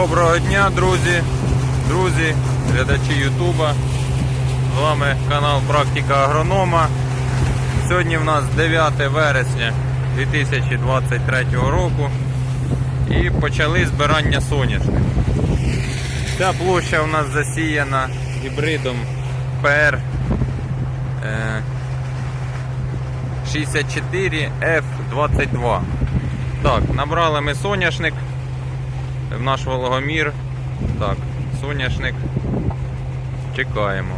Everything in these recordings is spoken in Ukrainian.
Доброго дня, друзі, друзі, глядачі Ютуба. З вами канал Практика Агронома. Сьогодні в нас 9 вересня 2023 року і почали збирання соняшник. Ця площа у нас засіяна гібридом PR е, 64F22. Так, набрали ми соняшник в наш вологомір. Так, соняшник. Чекаємо.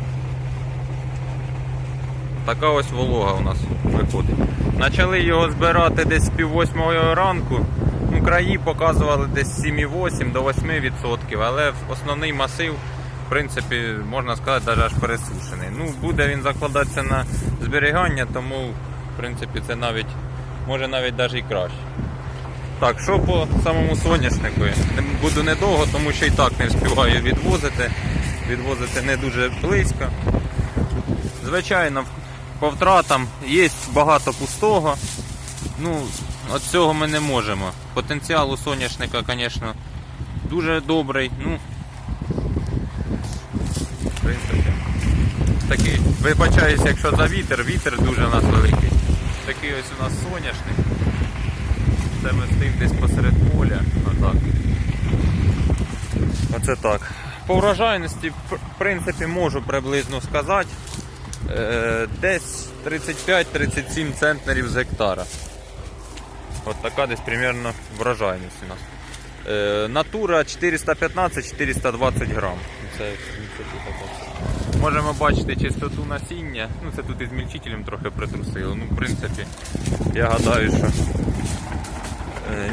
Така ось волога у нас виходить. Почали його збирати десь з пів восьмої ранку. Ну, краї показували десь 7,8 до 8%, але основний масив, в принципі, можна сказати, навіть аж пересушений. Ну, буде він закладатися на зберігання, тому в принципі це навіть може навіть навіть і краще. Так, що по самому соняшнику? Буду недовго, тому що і так не встигаю відвозити. Відвозити не дуже близько. Звичайно, по втратам є багато пустого. Ну, від цього ми не можемо. Потенціал у соняшника, звісно, дуже добрий. Ну, в принципі, такий, вибачаюсь, якщо за вітер, вітер дуже у нас великий. Такий ось у нас соняшник. Це ми стоїмо десь посеред поля. Отак. Оце так. По врожайності, в принципі, можу приблизно сказати. Е, Десь 35-37 центнерів з гектара. От така десь примерно врожайність у нас. Е, Натура 415-420 грам. Це, це. Можемо бачити чистоту насіння. Ну це тут із мільчителем трохи притрусило. Ну, в принципі, я гадаю, що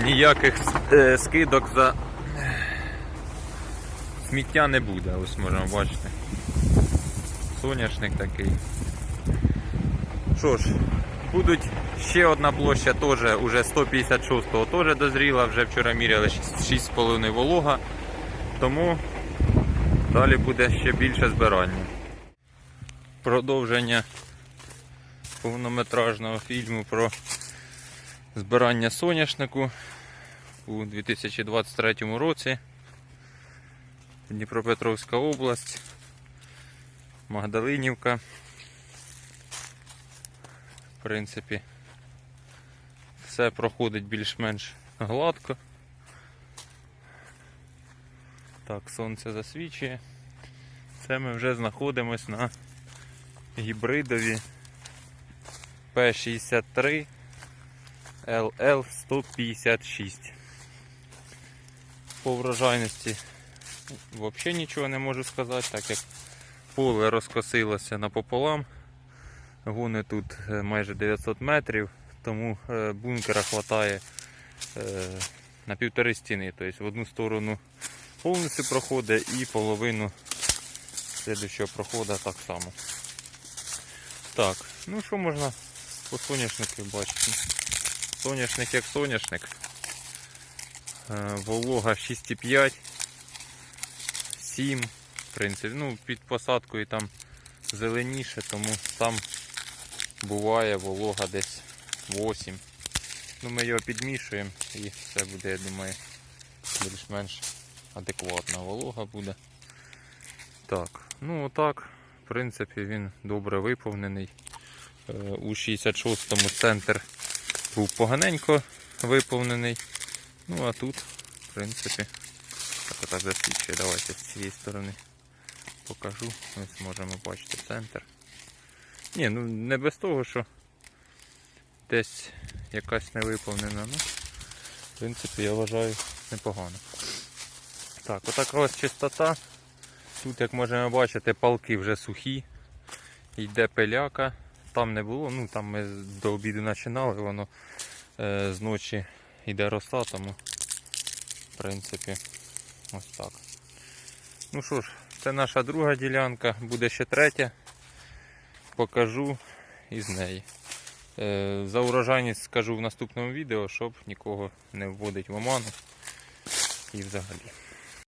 ніяких е, скидок за сміття не буде. Ось можемо бачити. Соняшник такий. Що ж, будуть ще одна площа, теж уже 156-го теж дозріла, вже вчора міряли 6,5 волога. Тому далі буде ще більше збирання. Продовження повнометражного фільму про збирання соняшнику у 2023 році. Дніпропетровська область, Магдалинівка. В принципі, все проходить більш-менш гладко. Так, сонце засвічує. Це ми вже знаходимось на гібридові P63 LL156. По врожайності взагалі нічого не можу сказати, так як поле розкосилося напополам. Гуни тут е, майже 900 метрів, тому е, бункера вистачає на півтори стіни. Тобто в одну сторону повністю проходить і половину слідчого проходу так само. Так, ну що можна по соняшнику бачити? Соняшник як соняшник. Е, Волога 6,5, 7, в принципі, ну під посадкою там зеленіше, тому там буває волога десь 8. Ну ми його підмішуємо і все буде, я думаю, більш-менш адекватна волога буде. Так, ну отак, в принципі, він добре виповнений. Е, У 66-му центр був поганенько виповнений. Ну а тут, в принципі, так отак засвідчує. Давайте з цієї сторони покажу. Ось можемо бачити центр. Ні, ну не без того, що десь якась не виповнена. Ну, в принципі, я вважаю непогано. Так, отака ось чистота. Тут, як можемо бачити, палки вже сухі. Йде пиляка. Там не було, ну там ми до обіду починали, воно е, з ночі йде роса, тому в принципі ось так. Ну що ж, це наша друга ділянка, буде ще третя. Покажу із неї. Е, За урожайність скажу в наступному відео, щоб нікого не вводить в оману і взагалі.